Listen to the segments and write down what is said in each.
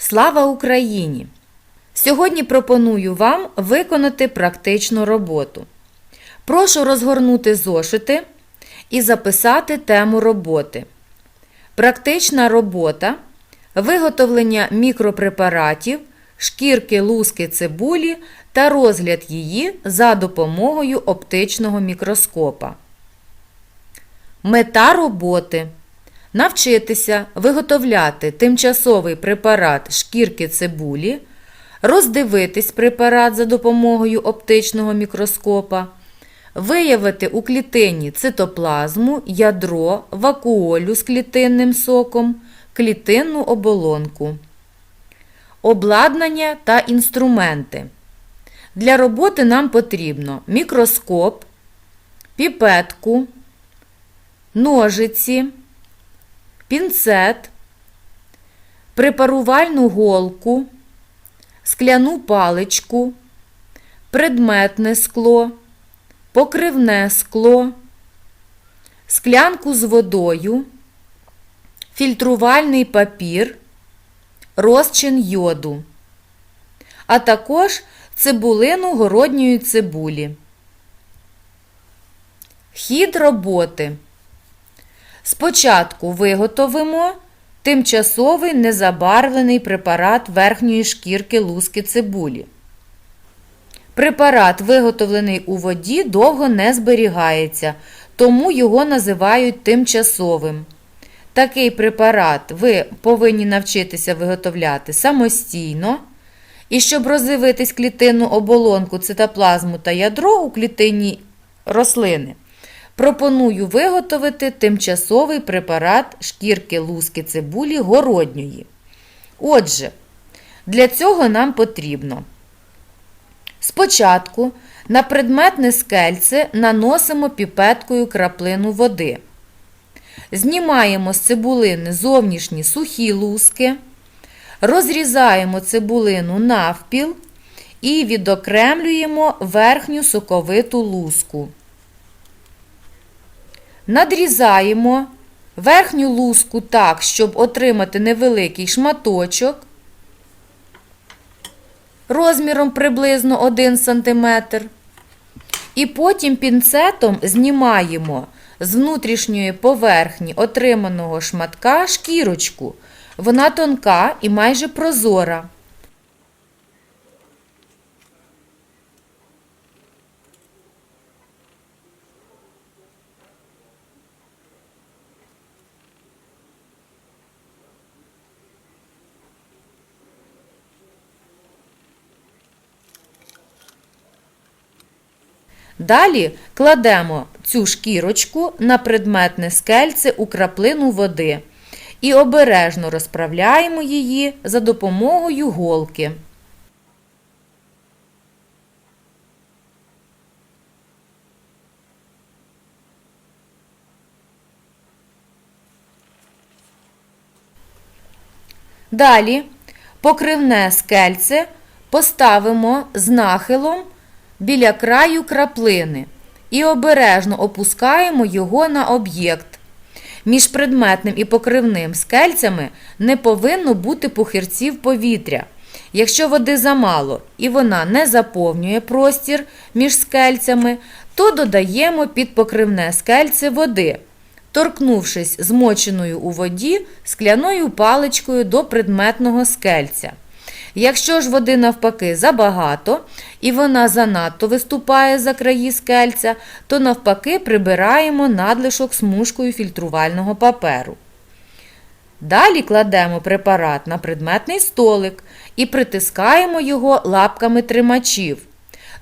Слава Україні! Сьогодні пропоную вам виконати практичну роботу. Прошу розгорнути зошити і записати тему роботи. Практична робота виготовлення мікропрепаратів, шкірки луски цибулі та розгляд її за допомогою оптичного мікроскопа. Мета роботи навчитися виготовляти тимчасовий препарат шкірки цибулі, роздивитись препарат за допомогою оптичного мікроскопа, виявити у клітині цитоплазму, ядро, вакуолю з клітинним соком, клітинну оболонку. Обладнання та інструменти. Для роботи нам потрібно мікроскоп, піпетку, ножиці, пінцет, препарувальну голку, скляну паличку, предметне скло, покривне скло, склянку з водою, фільтрувальний папір, розчин йоду, а також цибулину городньої цибулі. Хід роботи. Спочатку виготовимо тимчасовий незабарвлений препарат верхньої шкірки луски цибулі. Препарат, виготовлений у воді, довго не зберігається, тому його називають тимчасовим. Такий препарат ви повинні навчитися виготовляти самостійно. І щоб розвивитись клітинну оболонку, цитоплазму та ядро у клітині рослини, пропоную виготовити тимчасовий препарат шкірки луски цибулі городньої. Отже, для цього нам потрібно спочатку на предметне скельце наносимо піпеткою краплину води. Знімаємо з цибулини зовнішні сухі луски, розрізаємо цибулину навпіл і відокремлюємо верхню соковиту луску. Надрізаємо верхню луску так, щоб отримати невеликий шматочок розміром приблизно 1 см. І потім пінцетом знімаємо з внутрішньої поверхні отриманого шматка шкірочку. Вона тонка і майже прозора. Далі кладемо цю шкірочку на предметне скельце у краплину води і обережно розправляємо її за допомогою голки. Далі покривне скельце поставимо з нахилом біля краю краплини і обережно опускаємо його на об'єкт. Між предметним і покривним скельцями не повинно бути пухирців повітря. Якщо води замало і вона не заповнює простір між скельцями, то додаємо під покривне скельце води, торкнувшись змоченою у воді скляною паличкою до предметного скельця. Якщо ж води навпаки забагато і вона занадто виступає за краї скельця, то навпаки прибираємо надлишок смужкою фільтрувального паперу. Далі кладемо препарат на предметний столик і притискаємо його лапками тримачів.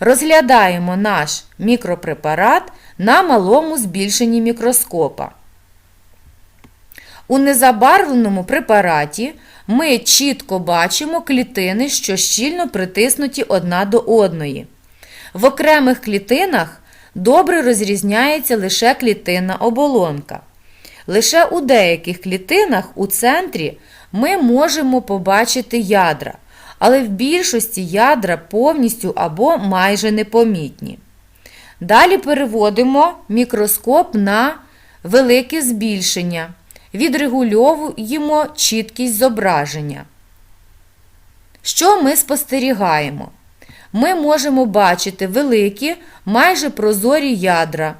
Розглядаємо наш мікропрепарат на малому збільшенні мікроскопа. У незабарвленому препараті ми чітко бачимо клітини, що щільно притиснуті одна до одної. В окремих клітинах добре розрізняється лише клітинна оболонка. Лише у деяких клітинах у центрі ми можемо побачити ядра, але в більшості ядра повністю або майже непомітні. Далі переводимо мікроскоп на велике збільшення відрегульовуємо чіткість зображення. Що ми спостерігаємо? Ми можемо бачити великі, майже прозорі ядра.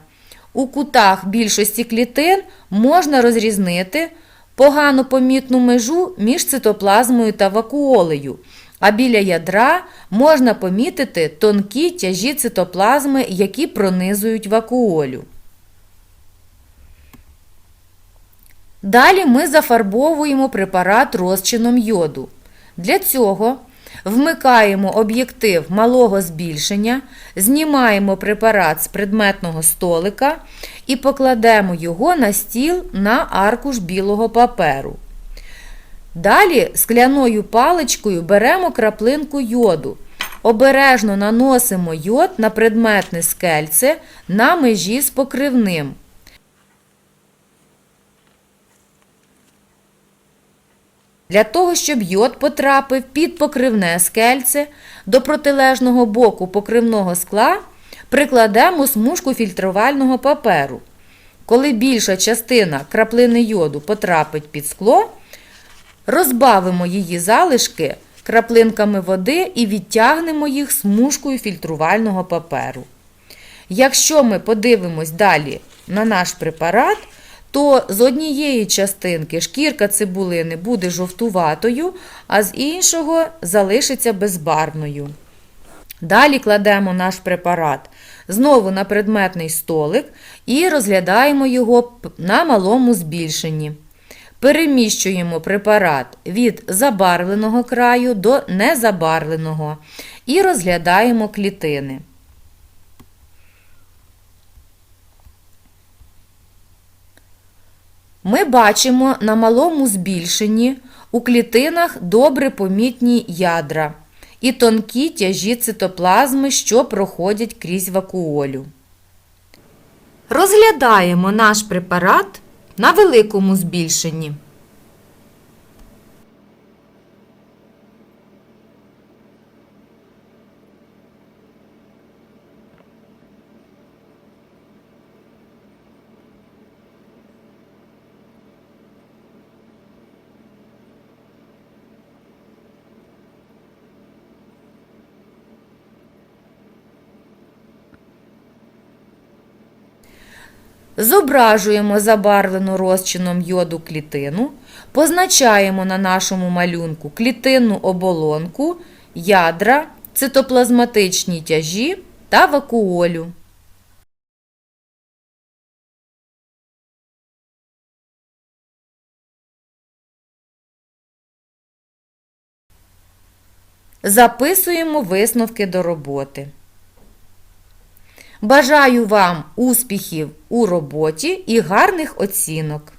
У кутах більшості клітин можна розрізнити погано помітну межу між цитоплазмою та вакуолею, а біля ядра можна помітити тонкі тяжі цитоплазми, які пронизують вакуолю. Далі ми зафарбовуємо препарат розчином йоду. Для цього вмикаємо об'єктив малого збільшення, знімаємо препарат з предметного столика і покладемо його на стіл на аркуш білого паперу. Далі скляною паличкою беремо краплинку йоду. Обережно наносимо йод на предметне скельце на межі з покривним. Для того, щоб йод потрапив під покривне скельце, до протилежного боку покривного скла прикладемо смужку фільтрувального паперу. Коли більша частина краплини йоду потрапить під скло, розбавимо її залишки краплинками води і відтягнемо їх смужкою фільтрувального паперу. Якщо ми подивимось далі на наш препарат, то з однієї частинки шкірка цибулини буде жовтуватою, а з іншого залишиться безбарвною. Далі кладемо наш препарат знову на предметний столик і розглядаємо його на малому збільшенні. Переміщуємо препарат від забарвленого краю до незабарвленого і розглядаємо клітини. Ми бачимо на малому збільшенні у клітинах добре помітні ядра і тонкі тяжі цитоплазми, що проходять крізь вакуолю. Розглядаємо наш препарат на великому збільшенні. Зображуємо забарвлену розчином йоду клітину, позначаємо на нашому малюнку клітинну оболонку, ядра, цитоплазматичні тяжі та вакуолю. Записуємо висновки до роботи. Бажаю вам успіхів у роботі і гарних оцінок!